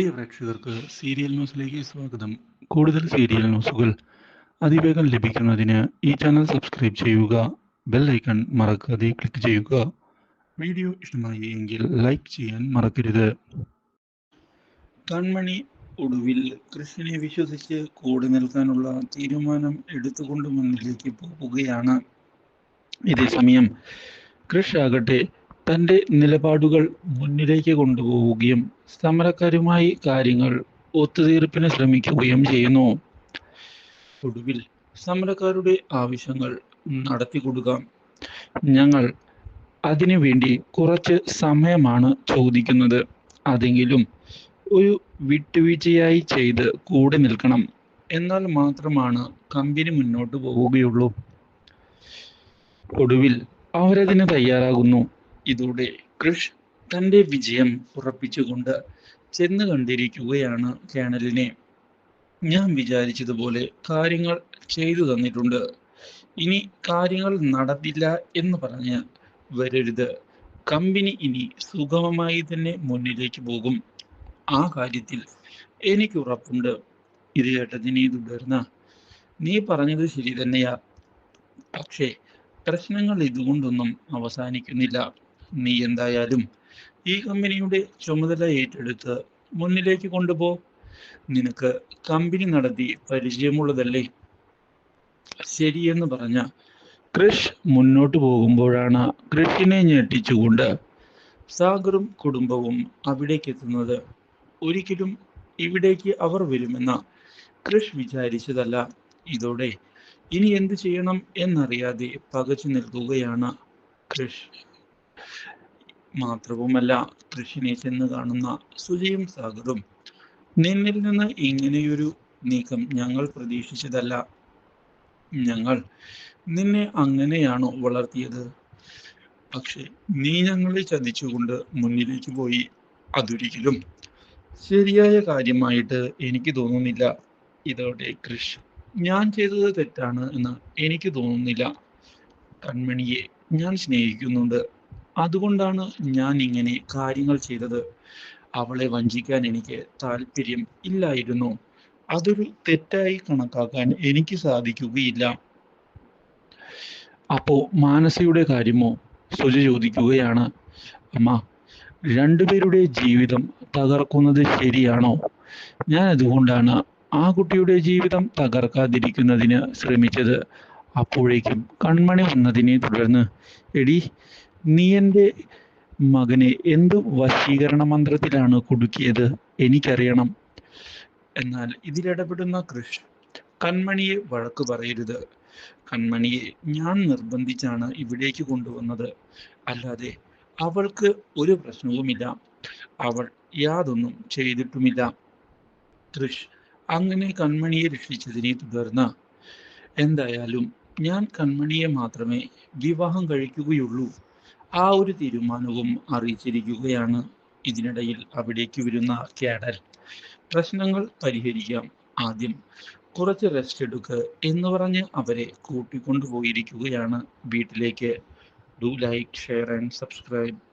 പ്രിയ പ്രേക്ഷകർക്ക് സീരിയൽ ന്യൂസിലേക്ക് സ്വാഗതം. കൂടുതൽ സീരിയൽ ന്യൂസുകൾ അതിവേഗം ലഭിക്കുന്നതിന് ഈ ചാനൽ സബ്സ്ക്രൈബ് ചെയ്യുക ബെൽ ഐക്കൺ മറക്കാതെ ക്ലിക്ക് ചെയ്യുക. വീഡിയോ ഇഷ്ടമായി എങ്കിൽ ലൈക്ക് ചെയ്യാൻ മറക്കരുത്. കൺമണി ഒടുവിൽ കൃഷ്ണനെ വിശ്വസിച്ച് കൂടെ നിൽക്കാനുള്ള തീരുമാനം എടുത്തുകൊണ്ട് മുന്നിലേക്ക് പോവുകയാണ് ഇതേസമയം കൃഷ് ആകട്ടെ തന്റെ നിലപാടുകൾ മുന്നിലേക്ക് കൊണ്ടുപോവുകയും സമരക്കാരുമായി കാര്യങ്ങൾ ഒത്തുതീർപ്പിന് ശ്രമിക്കുകയും ചെയ്യുന്നു. ഒടുവിൽ സമരക്കാരുടെ ആവശ്യങ്ങൾ നടത്തി കൊടുക്കാം ഞങ്ങൾ അതിനു വേണ്ടി കുറച്ച് സമയമാണ് ചോദിക്കുന്നത്. അതെങ്കിലും ഒരു വിട്ടുവീഴ്ചയായി ചെയ്ത് കൂടെ നിൽക്കണം. എന്നാൽ മാത്രമാണ് കമ്പനി മുന്നോട്ട് പോവുകയുള്ളൂ. ഒടുവിൽ അവരതിന് തയ്യാറാകുന്നു. ഇതോടെ കൃഷ് തന്റെ വിജയം ഉറപ്പിച്ചുകൊണ്ട് ചെന്ന് കണ്ടിരിക്കുകയാണ് ചാനലിനെ ഞാൻ വിചാരിച്ചതുപോലെ കാര്യങ്ങൾ ചെയ്തു തന്നിട്ടുണ്ട്. ഇനി കാര്യങ്ങൾ നടന്നില്ല എന്ന് പറഞ്ഞ് വരരുത്. കമ്പനി ഇനി സുഗമമായി തന്നെ മുന്നിലേക്ക് പോകും. ആ കാര്യത്തിൽ എനിക്ക് ഉറപ്പുണ്ട്. ഇത് കേട്ടതിനെ തുടർന്ന് നീ പറഞ്ഞത് ശരി തന്നെയാ. പക്ഷേ പ്രശ്നങ്ങൾ ഇതുകൊണ്ടൊന്നും അവസാനിക്കുന്നില്ല. നീ എന്തായാലും ഈ കമ്പനിയുടെ ചുമതല ഏറ്റെടുത്ത് മുന്നിലേക്ക് കൊണ്ടുപോ. നിനക്ക് കമ്പനി നടത്തി പരിചയമുള്ളതല്ലേ? ശരിയെന്ന് പറഞ്ഞ കൃഷ് മുന്നോട്ട് പോകുമ്പോഴാണ് കൃഷിനെ ഞെട്ടിച്ചുകൊണ്ട് സാഗറും കുടുംബവും അവിടേക്ക് എത്തുന്നത് ഒരിക്കലും ഇവിടേക്ക് അവർ വരുമെന്ന കൃഷ് വിചാരിച്ചതല്ല. ഇതോടെ ഇനി എന്ത് ചെയ്യണം എന്നറിയാതെ പകച്ചു നിൽക്കുകയാണ് കൃഷ് മാത്രവുമല്ല കൃഷിനെ ചെന്ന് കാണുന്ന സുജയും സാഗറും നിന്നിൽ നിന്ന് ഇങ്ങനെയൊരു നീക്കം ഞങ്ങൾ പ്രതീക്ഷിച്ചതല്ല. ഞങ്ങൾ നിന്നെ അങ്ങനെയാണോ വളർത്തിയത്? പക്ഷെ നീ ഞങ്ങളെ ചതിച്ചുകൊണ്ട് മുന്നിലേക്ക് പോയി. അതൊരിക്കലും ശരിയായ കാര്യമായിട്ട് എനിക്ക് തോന്നുന്നില്ല. ഇതോടെ കൃഷ്. ഞാൻ ചെയ്തത് തെറ്റാണ് എന്ന് എനിക്ക് തോന്നുന്നില്ല. കൺമണിയെ ഞാൻ സ്നേഹിക്കുന്നുണ്ട്. അതുകൊണ്ടാണ് ഞാൻ ഇങ്ങനെ കാര്യങ്ങൾ ചെയ്തത്. അവളെ വഞ്ചിക്കാൻ എനിക്ക് താല്പര്യം ഇല്ലായിരുന്നു. അതൊരു തെറ്റായി കണക്കാക്കാൻ എനിക്ക് സാധിക്കുകയില്ല. അപ്പോ മാനസയുടെ കാര്യമോ? സുജി ചോദിക്കുകയാണ്. അമ്മ രണ്ടുപേരുടെ ജീവിതം തകർക്കുന്നത് ശരിയാണോ? ഞാൻ അതുകൊണ്ടാണ് ആ കുട്ടിയുടെ ജീവിതം തകർക്കാതിരിക്കുന്നതിന് ശ്രമിച്ചത്. അപ്പോഴേക്കും കൺമണി വന്നതിനെ തുടർന്ന് എടി നീ എന്റെ മകനെ എന്ത് വശീകരണ മന്ത്രത്തിലാണ് കുടുക്കിയത്? എനിക്കറിയണം. എന്നാൽ ഇതിലിടപെടുന്ന കൃഷ് കൺമണിയെ വഴക്ക് പറയരുത്. കൺമണിയെ ഞാൻ നിർബന്ധിച്ചാണ് ഇവിടേക്ക് കൊണ്ടുവന്നത്. അല്ലാതെ അവൾക്ക് ഒരു പ്രശ്നവുമില്ല. അവൾ യാതൊന്നും ചെയ്തിട്ടുമില്ല. കൃഷ് അങ്ങനെ കൺമണിയെ രക്ഷിച്ചതിനെ തുടർന്ന് എന്തായാലും ഞാൻ കൺമണിയെ മാത്രമേ വിവാഹം കഴിക്കുകയുള്ളൂ. ആ ഒരു തീരുമാനവും അറിയിച്ചിരിക്കുകയാണ്. ഇതിനിടയിൽ അവിടേക്ക് വരുന്ന കേഡൽ പ്രശ്നങ്ങൾ പരിഹരിക്കാം ആദ്യം. കുറച്ച് റെസ്റ്റ് എടുക്ക് എന്ന് പറഞ്ഞ് അവരെ കൂട്ടിക്കൊണ്ടുപോയിരിക്കുകയാണ് വീട്ടിലേക്ക്. Do like share and subscribe